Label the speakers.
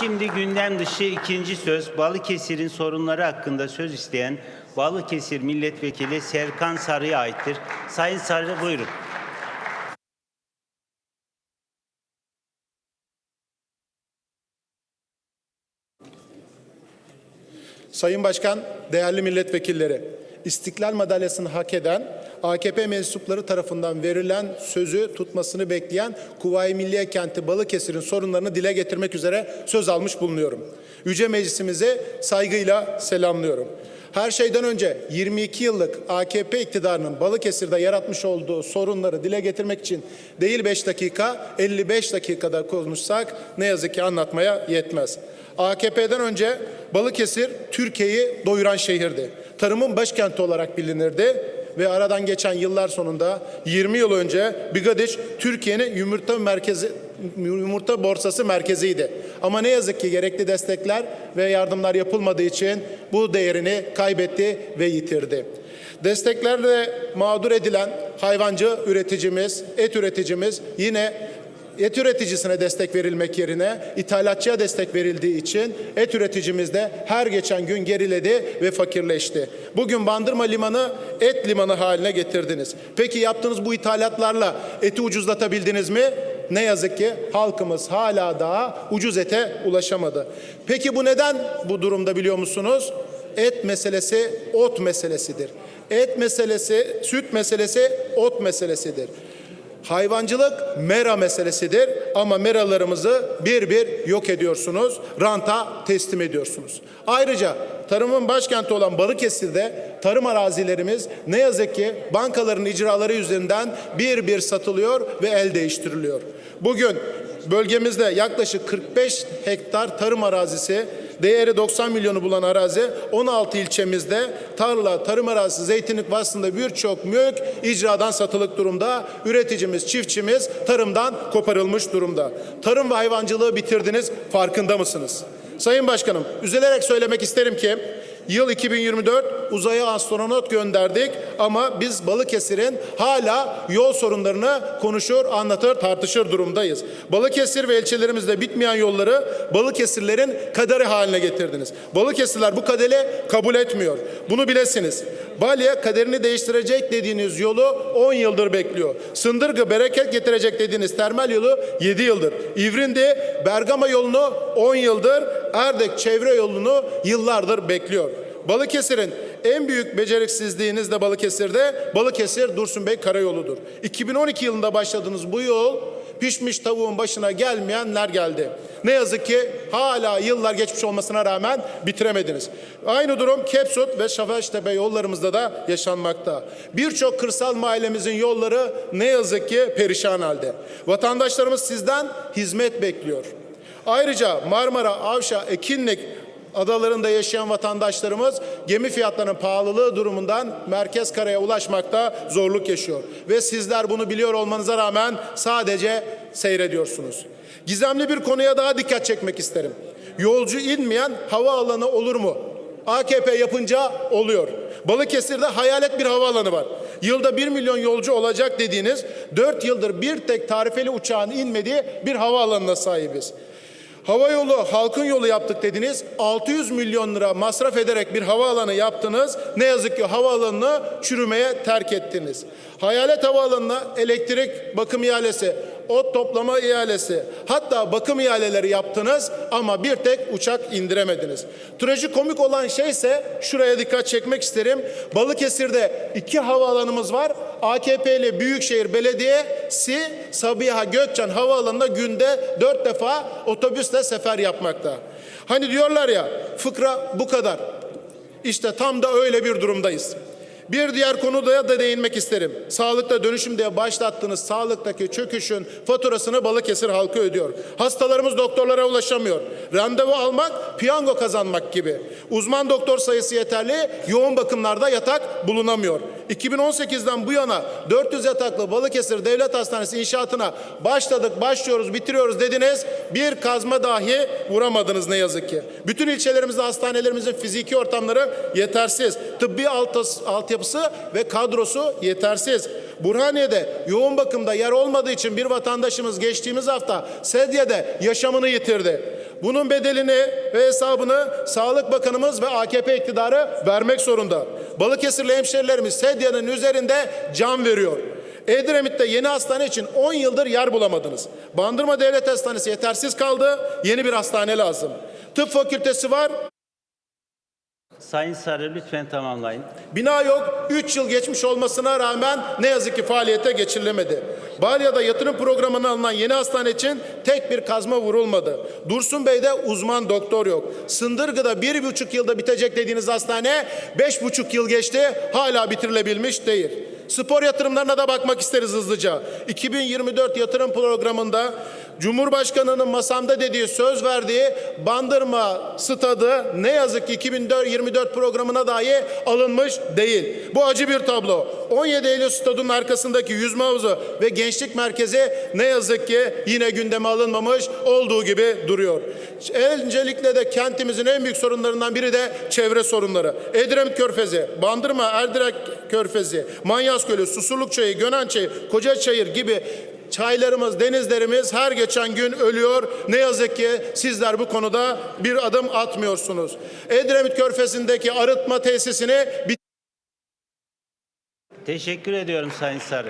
Speaker 1: Şimdi gündem dışı ikinci söz Balıkesir'in sorunları hakkında söz isteyen Balıkesir Milletvekili Serkan Sarı'ya aittir. Sayın Sarı buyurun.
Speaker 2: Sayın Başkan, değerli milletvekilleri, İstiklal Madalyası'nı hak eden AKP mensupları tarafından verilen sözü tutmasını bekleyen Kuvayi Milliye Kenti Balıkesir'in sorunlarını dile getirmek üzere söz almış bulunuyorum. Yüce Meclisimize saygıyla selamlıyorum. Her şeyden önce 22 yıllık AKP iktidarının Balıkesir'de yaratmış olduğu sorunları dile getirmek için değil 5 dakika 55 dakikada konuşsak ne yazık ki anlatmaya yetmez. AKP'den önce Balıkesir Türkiye'yi doyuran şehirdi. Tarımın başkenti olarak bilinirdi ve aradan geçen yıllar sonunda 20 yıl önce Bigadiç Türkiye'nin yumurta merkezi yumurta borsası merkeziydi. Ama ne yazık ki gerekli destekler ve yardımlar yapılmadığı için bu değerini kaybetti ve yitirdi. Desteklerle mağdur edilen hayvancı üreticimiz, et üreticimiz yine et üreticisine destek verilmek yerine ithalatçıya destek verildiği için et üreticimiz de her geçen gün geriledi ve fakirleşti. Bugün Bandırma Limanı et limanı haline getirdiniz. Peki yaptığınız bu ithalatlarla eti ucuzlatabildiniz mi? Ne yazık ki halkımız hala daha ucuz ete ulaşamadı. Peki bu neden bu durumda biliyor musunuz? Et meselesi ot meselesidir. Et meselesi, süt meselesi ot meselesidir. Hayvancılık mera meselesidir ama meralarımızı bir bir yok ediyorsunuz, ranta teslim ediyorsunuz. Ayrıca tarımın başkenti olan Balıkesir'de tarım arazilerimiz ne yazık ki bankaların icraları yüzünden bir bir satılıyor ve el değiştiriliyor. Bugün bölgemizde yaklaşık 45 hektar tarım arazisi değeri 90 milyonu bulan arazi 16 ilçemizde tarla, tarım arazisi, zeytinlik vasfında birçok mülk icradan satılık durumda. Üreticimiz, çiftçimiz tarımdan koparılmış durumda. Tarım ve hayvancılığı bitirdiniz farkında mısınız? Sayın Başkanım, üzülerek söylemek isterim ki Yıl 2024 uzaya astronot gönderdik ama biz Balıkesir'in hala yol sorunlarını konuşur, anlatır, tartışır durumdayız. Balıkesir ve ilçelerimizde bitmeyen yolları Balıkesirlerin kaderi haline getirdiniz. Balıkesirler bu kaderi kabul etmiyor. Bunu bilesiniz. Balya kaderini değiştirecek dediğiniz yolu 10 yıldır bekliyor. Sındırgı bereket getirecek dediğiniz termal yolu 7 yıldır. İvrindi Bergama yolunu 10 yıldır, Erdek çevre yolunu yıllardır bekliyor. Balıkesir'in en büyük beceriksizliğiniz de Balıkesir'de Balıkesir Dursunbey Karayolu'dur. 2012 yılında başladığınız bu yol pişmiş tavuğun başına gelmeyenler geldi. Ne yazık ki hala yıllar geçmiş olmasına rağmen bitiremediniz. Aynı durum Kepsut ve Şafaştepe yollarımızda da yaşanmakta. Birçok kırsal mahallemizin yolları ne yazık ki perişan halde. Vatandaşlarımız sizden hizmet bekliyor. Ayrıca Marmara, Avşa, Ekinlik adalarında yaşayan vatandaşlarımız gemi fiyatlarının pahalılığı durumundan merkez karaya ulaşmakta zorluk yaşıyor. Ve sizler bunu biliyor olmanıza rağmen sadece seyrediyorsunuz. Gizemli bir konuya daha dikkat çekmek isterim. Yolcu inmeyen havaalanı olur mu? AKP yapınca oluyor. Balıkesir'de hayalet bir havaalanı var. Yılda 1 milyon yolcu olacak dediğiniz 4 yıldır bir tek tarifeli uçağın inmediği bir havaalanına sahibiz. Hava yolu halkın yolu yaptık dediniz. 600 milyon lira masraf ederek bir havaalanı yaptınız. Ne yazık ki havaalanını çürümeye terk ettiniz. Hayalet havaalanına elektrik bakım ihalesi, ot toplama ihalesi, hatta bakım ihaleleri yaptınız ama bir tek uçak indiremediniz. Trajikomik olan şey ise şuraya dikkat çekmek isterim. Balıkesir'de iki havaalanımız var. AKP'li Büyükşehir Belediyesi Sabiha Gökçen Havaalanı'nda günde dört defa otobüsle sefer yapmakta. Hani diyorlar ya fıkra bu kadar. İşte tam da öyle bir durumdayız. Bir diğer konuda da değinmek isterim. Sağlıkta dönüşüm diye başlattığınız sağlıktaki çöküşün faturasını Balıkesir halkı ödüyor. Hastalarımız doktorlara ulaşamıyor. Randevu almak piyango kazanmak gibi. Uzman doktor sayısı yeterli, yoğun bakımlarda yatak bulunamıyor. 2018'den bu yana 400 yataklı Balıkesir Devlet Hastanesi inşaatına başladık, başlıyoruz, bitiriyoruz dediniz. Bir kazma dahi vuramadınız ne yazık ki. Bütün ilçelerimizde hastanelerimizin fiziki ortamları yetersiz. Tıbbi alt, altyapısı ve kadrosu yetersiz. Burhaniye'de yoğun bakımda yer olmadığı için bir vatandaşımız geçtiğimiz hafta sedyede yaşamını yitirdi. Bunun bedelini ve hesabını Sağlık Bakanımız ve AKP iktidarı vermek zorunda. Balıkesirli hemşerilerimiz sedyenin üzerinde can veriyor. Edremit'te yeni hastane için 10 yıldır yer bulamadınız. Bandırma Devlet Hastanesi yetersiz kaldı. Yeni bir hastane lazım. Tıp fakültesi var.
Speaker 1: Sayın Sarı lütfen tamamlayın.
Speaker 2: Bina yok. 3 yıl geçmiş olmasına rağmen ne yazık ki faaliyete geçirilemedi. Balya'da yatırım programına alınan yeni hastane için tek bir kazma vurulmadı. Dursun Bey'de uzman doktor yok. Sındırgı'da bir buçuk yılda bitecek dediğiniz hastane beş buçuk yıl geçti hala bitirilebilmiş değil. Spor yatırımlarına da bakmak isteriz hızlıca. 2024 yatırım programında Cumhurbaşkanı'nın masamda dediği söz verdiği Bandırma stadı ne yazık ki 2024 programına dahi alınmış değil. Bu acı bir tablo. 17 Eylül stadının arkasındaki yüzme havuzu ve gençlik merkezi ne yazık ki yine gündeme alınmamış olduğu gibi duruyor. Öncelikle de kentimizin en büyük sorunlarından biri de çevre sorunları. Edremit Körfezi, Bandırma Erdirek Körfezi, Manyas Gölü, Susurluk Çayı, Gönen Çayı, Kocaçayır gibi Çaylarımız, denizlerimiz her geçen gün ölüyor. Ne yazık ki sizler bu konuda bir adım atmıyorsunuz. Edremit Körfezi'ndeki arıtma tesisini
Speaker 1: Teşekkür ediyorum Sayın Sarı.